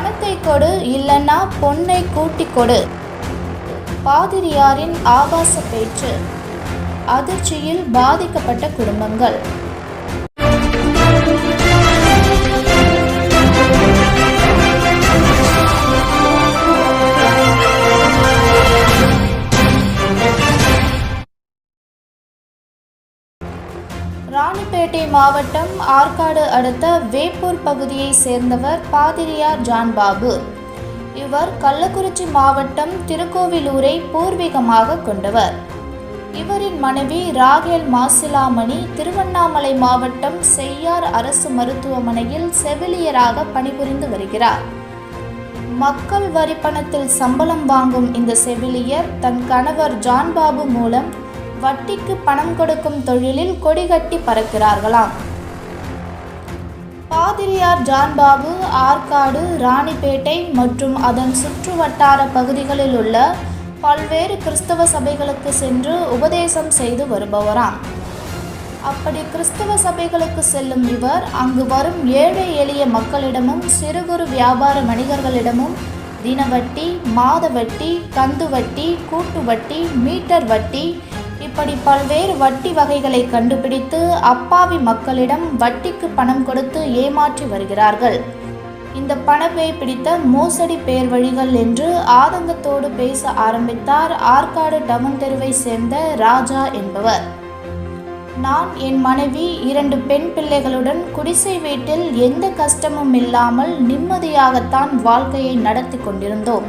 பணத்தை கொடு இல்லைன்னா பொன்னை கூட்டி கொடு. பாதிரியாரின் ஆபாச பேச்சு. அதிர்ச்சியில் பாதிக்கப்பட்ட குடும்பங்கள். மாவட்டம் ஆற்காடு அடுத்த வேப்பூர் பகுதியை சேர்ந்தவர் பாதிரியார் ஜான் பாபு இவர் கள்ளக்குறிச்சி மாவட்டம் திருக்கோவிலூரை பூர்வீகமாக கொண்டவர். இவரின் மனைவி ராகேல் மாசிலாமணி திருவண்ணாமலை மாவட்டம் செய்யார் அரசு மருத்துவமனையில் செவிலியராக பணிபுரிந்து வருகிறார். மக்கள் வரி பணத்தில் சம்பளம் வாங்கும் இந்த செவிலியர் தன் கணவர் ஜான் பாபு மூலம் வட்டிக்கு பணம் கொடுக்கும் தொழிலில் கொடிகட்டி பறக்கிறார்களாம். பாதிரியார் ஜான்பாபு ஆற்காடு ராணிப்பேட்டை மற்றும் அதன் சுற்று வட்டார பகுதிகளில் உள்ள பல்வேறு கிறிஸ்தவ சபைகளுக்கு சென்று உபதேசம் செய்து வருபவராம். அப்படி கிறிஸ்தவ சபைகளுக்கு செல்லும் இவர் அங்கு வரும் ஏழை எளிய மக்களிடமும் சிறு குறு வியாபார வணிகர்களிடமும் தினவட்டி மாத வட்டி கந்து வட்டி கூட்டு வட்டி மீட்டர் வட்டி இப்படி பல்வேறு வட்டி வகைகளை கண்டுபிடித்து அப்பாவி மக்களிடம் வட்டிக்கு பணம் கொடுத்து ஏமாற்றி வருகிறார்கள். இந்த பணப்பை பிடித்த மோசடி பேர் வழிகள் என்று ஆதங்கத்தோடு பேச ஆரம்பித்தார் ஆற்காடு டவுன் தெருவை சேர்ந்த ராஜா என்பவர். நான் என் மனைவி இரண்டு பெண் பிள்ளைகளுடன் குடிசை வீட்டில் எந்த கஷ்டமும் இல்லாமல் நிம்மதியாகத்தான் வாழ்க்கையை நடத்தி கொண்டிருந்தோம்.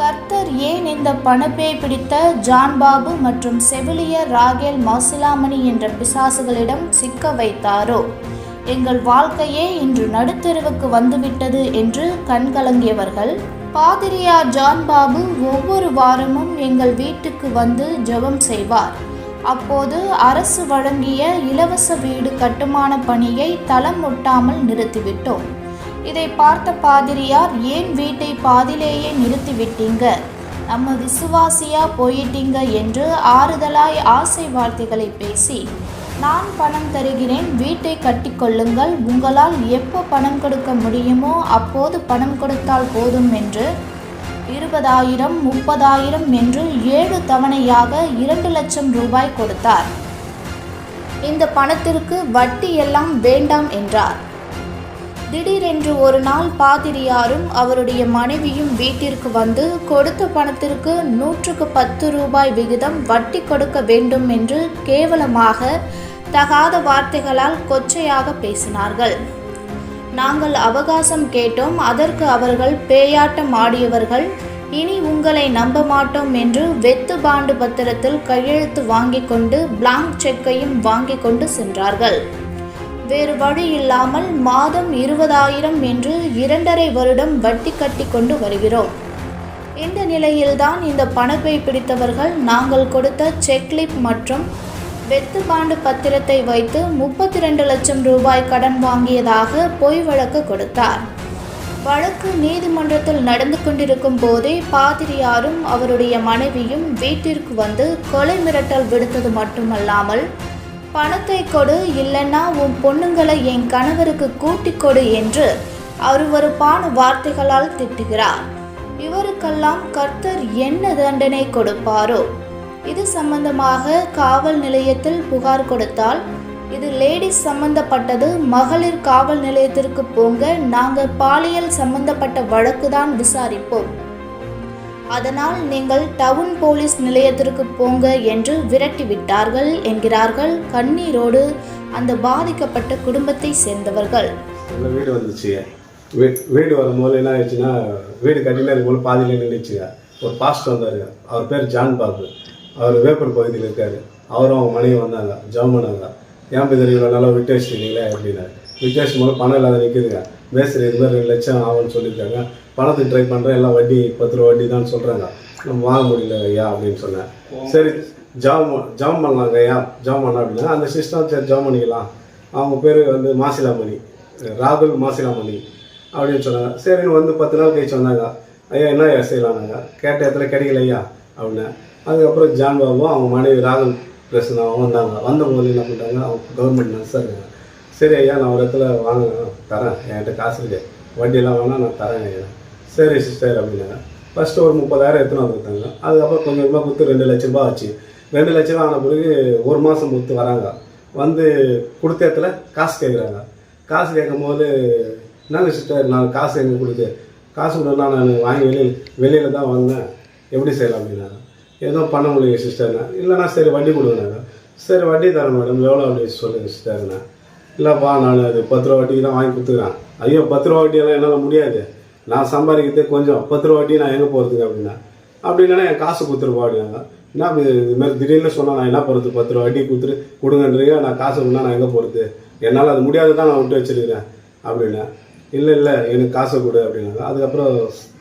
கர்த்தர் ஏன் இந்த பணப்பே பிடித்த ஜான் பாபு மற்றும் செவிலியர் ராகேல் மாசிலாமணி என்ற பிசாசுகளிடம் சிக்க வைத்தாரோ? எங்கள் வாழ்க்கையே இன்று நடுத்தெருவுக்கு வந்துவிட்டது என்று கண்கலங்கியவர்கள் பாதிரியார் ஜான் பாபு ஒவ்வொரு வாரமும் எங்கள் வீட்டுக்கு வந்து ஜெபம் செய்வார். அப்போது அரசு வழங்கிய இலவச வீடு கட்டுமான பணியை தளம் முட்டாமல் நிறுத்திவிட்டோம். இதை பார்த்த பாதிரியார் ஏன் வீட்டை பாதிலேயே நிறுத்திவிட்டீங்க? நம்ம விசுவாசியா போயிட்டீங்க? என்று ஆறுதலாய் ஆசை வார்த்தைகளை பேசி நான் பணம் தருகிறேன் வீட்டை கட்டிக்கொள்ளுங்கள் உங்களால் எப்போ பணம் கொடுக்க முடியுமோ அப்போது பணம் கொடுத்தால் போதும் என்று இருபதாயிரம் முப்பதாயிரம் என்று ஏழு தவணையாக இரண்டு லட்சம் ரூபாய் கொடுத்தார். இந்த பணத்திற்கு வட்டி எல்லாம் வேண்டாம் என்றார். திடீரென்று ஒரு நாள் பாதிரியாரும் அவருடைய மனைவியும் வீட்டிற்கு வந்து கொடுத்த பணத்திற்கு நூற்றுக்கு பத்து ரூபாய் விகிதம் வட்டி கொடுக்க வேண்டும் என்று கேவலமாக தகாத வார்த்தைகளால் கொச்சையாக பேசினார்கள். நாங்கள் அவகாசம் கேட்டோம் அதற்கு அவர்கள் பேயாட்டம் ஆடியவர்கள் இனி உங்களை நம்ப மாட்டோம் என்று வெத்து பாண்டு பத்திரத்தில் கையெழுத்து வாங்கிக் கொண்டு பிளாங்க் செக்கையும் வாங்கிக் கொண்டு சென்றார்கள். வேறு வழி இல்லாமல் மாதம் இருபதாயிரம் என்று இரண்டரை வருடம் வட்டி கட்டி கொண்டு வருகிறோம். இந்த நிலையில்தான் இந்த பணப்பை பிடித்தவர்கள் நாங்கள் கொடுத்த செக்லிப் மற்றும் வெத்து பாண்டு பத்திரத்தை வைத்து முப்பத்தி ரெண்டு லட்சம் ரூபாய் கடன் வாங்கியதாக பொய் வழக்கு கொடுத்தார். வழக்கு நீதிமன்றத்தில் நடந்து கொண்டிருக்கும் போதே பாதிரியாரும் அவருடைய மனைவியும் வீட்டிற்கு வந்து கொலை மிரட்டல் விடுத்தது மட்டுமல்லாமல் பணத்தை கொடு இல்லைன்னா உன் பொண்ணுங்களை என் கணவருக்கு கூட்டிக் கொடு என்று அருவருப்பான வார்த்தைகளால் திட்டுகிறார். இவருக்கெல்லாம் கர்த்தர் என்ன தண்டனை கொடுப்பாரோ? இது சம்பந்தமாக காவல் நிலையத்தில் புகார் கொடுத்தால் இது லேடிஸ் சம்பந்தப்பட்டது மகளிர் காவல் நிலையத்திற்கு போங்க நாங்கள் பாலியல் சம்பந்தப்பட்ட வழக்கு தான் விசாரிப்போம். அதனால் நீங்கள் டவுன் போலீஸ் நிலையத்திற்கு போங்க என்று விரட்டி விட்டார்கள் என்கிறார்கள் கண்ணீரோடு அந்த பாதிக்கப்பட்ட குடும்பத்தை சேர்ந்தவர்கள். வீடு வந்துச்சு வீடு வரும்போது என்ன ஆயிடுச்சுன்னா வீடு கட்டினா இருக்கும்போது பாதியில் நின்றுச்சுங்க ஒரு பாஸ்டர் வந்தார் அவர் பேர் ஜான் பாபு. அவர் வேப்பூர் பகுதியில் இருக்கார். அவரும் அவங்க மனைவி வந்தாங்க. ஜெபம் பண்ணாங்க ஏன் பிதர் நல்லா விட்டு வச்சிருக்கீங்களே அப்படின்னா. விட்டு வச்சும் பணம் இல்லாத நிற்குதுங்க மேஸ்திரி இது மாதிரி ரெண்டு லட்சம் ஆகும்னு சொல்லியிருக்காங்க. பணத்துக்கு ட்ரை பண்ணுறேன் எல்லாம் வட்டி பத்து ரூபா வட்டி தான் சொல்கிறாங்க நம்ம வாங்க முடியல ஐயா அப்படின்னு சொன்னேன். சரி ஜாம் ஜாம் பண்ணலாங்க ஐயா. ஜாம் பண்ணலாம் அப்படின்னா அந்த சிஸ்டம் சரி ஜாம் பண்ணிக்கலாம். அவங்க பேர் வந்து மாசிலாமணி. ராகுல் மாசிலாமணி அப்படின்னு சொன்னாங்க. சரின்னு வந்து பத்து நாள் கழிச்சு வந்தாங்க. ஐயா என்ன ஐயா செய்யலாம்னாங்க? கேட்ட இடத்துல கிடைக்கல ஐயா அப்படின்னு அதுக்கப்புறம் ஜான் அவங்க மனைவி ராகுல் பிரசனாவும் வந்தாங்க. வந்தவங்க என்ன பண்ணிட்டாங்க அவங்க கவர்மெண்ட் நர்ஸாக இருக்காங்க. சரி ஐயா நான் ஒரு இடத்துல வாங்க தரேன். என்கிட்ட காசு இருக்கு. வட்டியெல்லாம் வாங்கினா நான் தரேன் ஐயா. சரி சிஸ்டர் அப்படின்னாங்க. ஃபஸ்ட்டு ஒரு முப்பதாயிரம் எடுத்துன்னு வந்து கொடுத்தாங்க அதுக்கப்புறம் கொஞ்சம் கொஞ்சமாக கொடுத்து ரெண்டு லட்ச ரூபா ஆச்சு. ரெண்டு லட்ச ரூபா ஆன பிறகு ஒரு மாதம் கொடுத்து வராங்க. வந்து கொடுத்த இடத்துல காசு கேட்குறாங்க காசு கேட்கும்போது என்னங்க சிஸ்டர் நான் காசு எங்கே கொடுத்து காசு கொடுத்தா நான் வாங்கி வெளியில் வெளியில் தான் வந்தேன். எப்படி செய்யலாம் அப்படின்னாங்க. எதுவும் பண்ண முடியும் சிஸ்டர்னா இல்லைனா சரி வட்டி கொடுங்கண்ணா சரி வட்டி தரேன் மேடம் எவ்வளோ அப்படி சொல்லுங்கள் சிஸ்டர்னா இல்லைப்பா நான் அது பத்து ரூபா வட்டிக்கு தான் வாங்கி கொடுத்துக்கிறேன் ஐயோ பத்து ரூபா வட்டியெல்லாம் என்னால் முடியாது. நான் சம்பாதிக்கிறதே கொஞ்சம். பத்து ரூபா வட்டி நான் எங்கே போகிறதுக்கு அப்படின்னா. அப்படின்னா என் காசு கொடுத்துருப்பா அப்படின்னாங்க. என்ன இது மாதிரி திடீர்னு சொன்னால் நான் என்ன போகிறது பத்து ரூபா வட்டி கொடுத்துட்டு கொடுங்கன்றீங்க நான் காசு கொடுத்தா நான் எங்கே போகிறது என்னால் அது முடியாது தான் நான் விட்டு வச்சிருக்கிறேன் அப்படின்னா. இல்லை இல்லை எனக்கு காசை கொடு அப்படின்னாங்க. அதுக்கப்புறம்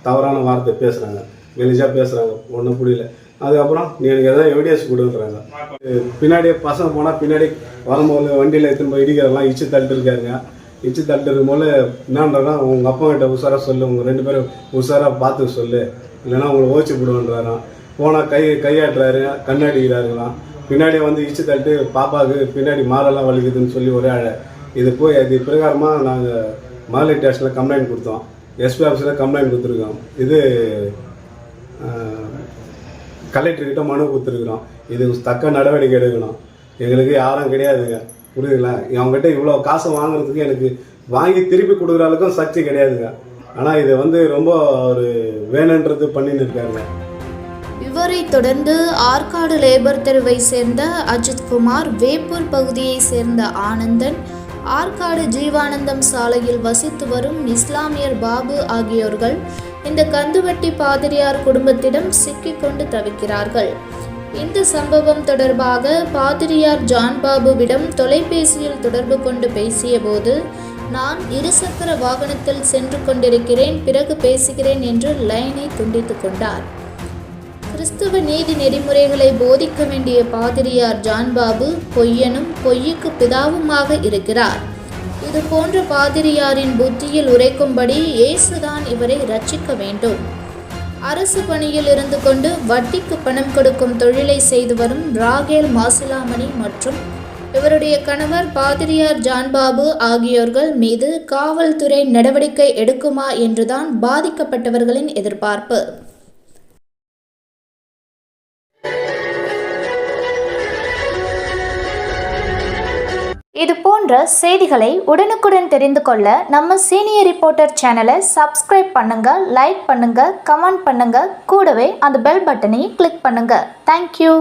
தவறான வார்த்தை பேசுகிறாங்க மெலிஜாக பேசுகிறாங்க ஒன்றும் புரியல. அதுக்கப்புறம் நீ எனக்கு எதாவது எவிடன்ஸ் கொடுக்குறாங்க பின்னாடியே பசங்க போனால் பின்னாடி வரும்போது வண்டியில் எடுத்துன்னு போய் இடிக்கிறதெல்லாம் இச்சு தள்ளிட்டு இருக்காருங்க இச்சு தள்ளிட்டு இருக்கும்போது என்னன்றா உங்கள் அப்பா கிட்ட உஷாராக சொல்லு உங்கள் ரெண்டு பேரும் உஷாராக பார்த்து சொல்லு. இல்லைன்னா உங்களை ஓச்சு விடுவேன்றாராம் போனால் கை கையாட்டுறாரு கண்ணாடிக்கிறாருங்களாம் பின்னாடி வந்து இச்சு தள்ளிட்டு பாப்பாவுக்கு பின்னாடி மாலெல்லாம் வலிக்குதுன்னு சொல்லி ஒரே அழ இது போய் இது பிரகாரமாக நாங்கள் மாலை ஸ்டேஷனில் கம்ப்ளைண்ட் கொடுத்தோம். எஸ்பி ஆஃபீஸில் கம்ப்ளைண்ட் கொடுத்துருக்கோம். இது கலெக்டர்கிட்ட மனு கொடுத்துருக்குறோம் இது தக்க நடவடிக்கை எடுக்கணும். எங்களுக்கு யாரும் கிடையாதுங்க. புரியுதுங்களா? அவங்ககிட்ட இவ்வளோ காசு வாங்குறதுக்கு எனக்கு வாங்கி திருப்பி கொடுக்குற அளவுக்கும் சக்தி கிடையாதுங்க. ஆனால் இது வந்து ரொம்ப ஒரு வேணுன்றது பண்ணின்னு இருக்காருங்க. இவரை தொடர்ந்து ஆற்காடு லேபர் தெருவை சேர்ந்த அஜித்குமார் வேப்பூர் பகுதியை சேர்ந்த ஆனந்தன் ஆற்காடு ஜீவானந்தம் சாலையில் வசித்து வரும் இஸ்லாமியர் பாபு ஆகியோர்கள் இந்த கந்துவட்டி பாதிரியார் குடும்பத்திடம் சிக்கிக்கொண்டு தவிக்கிறார்கள். இந்த சம்பவம் தொடர்பாக பாதிரியார் ஜான் பாபுவிடம் தொலைபேசியில் தொடர்பு கொண்டு பேசியபோது நான் இருசக்கர வாகனத்தில் சென்று கொண்டிருக்கிறேன் பிறகு பேசுகிறேன் என்று லைனை துண்டித்து கொண்டார். கிறிஸ்துவ நீதி நெறிமுறைகளை போதிக்க வேண்டிய பாதிரியார் ஜான்பாபு பொய்யனும் பொய்யுக்கு பிதாவுமாக இருக்கிறார். இது போன்ற பாதிரியாரின் புத்தியில் உரைக்கும்படி இயேசுதான் இவரை ரட்சிக்க வேண்டும். அரசு பணியில் இருந்து கொண்டு வட்டிக்கு பணம் கொடுக்கும் தொழிலை செய்து வரும் ராகேல் மாசிலாமணி மற்றும் இவருடைய கணவர் பாதிரியார் ஜான்பாபு ஆகியோர்கள் மீது காவல்துறை நடவடிக்கை எடுக்குமா என்றுதான் பாதிக்கப்பட்டவர்களின் எதிர்பார்ப்பு. போன்ற செய்திகளை உடனுக்குடன் தெரிந்து கொள்ள நம்ம சீனியர் ரிப்போர்ட்டர் சேனலை சப்ஸ்கிரைப் பண்ணுங்க லைக் பண்ணுங்க கமெண்ட் பண்ணுங்க. கூடவே அந்த பெல் பட்டனையும் கிளிக் பண்ணுங்க. தேங்க்யூ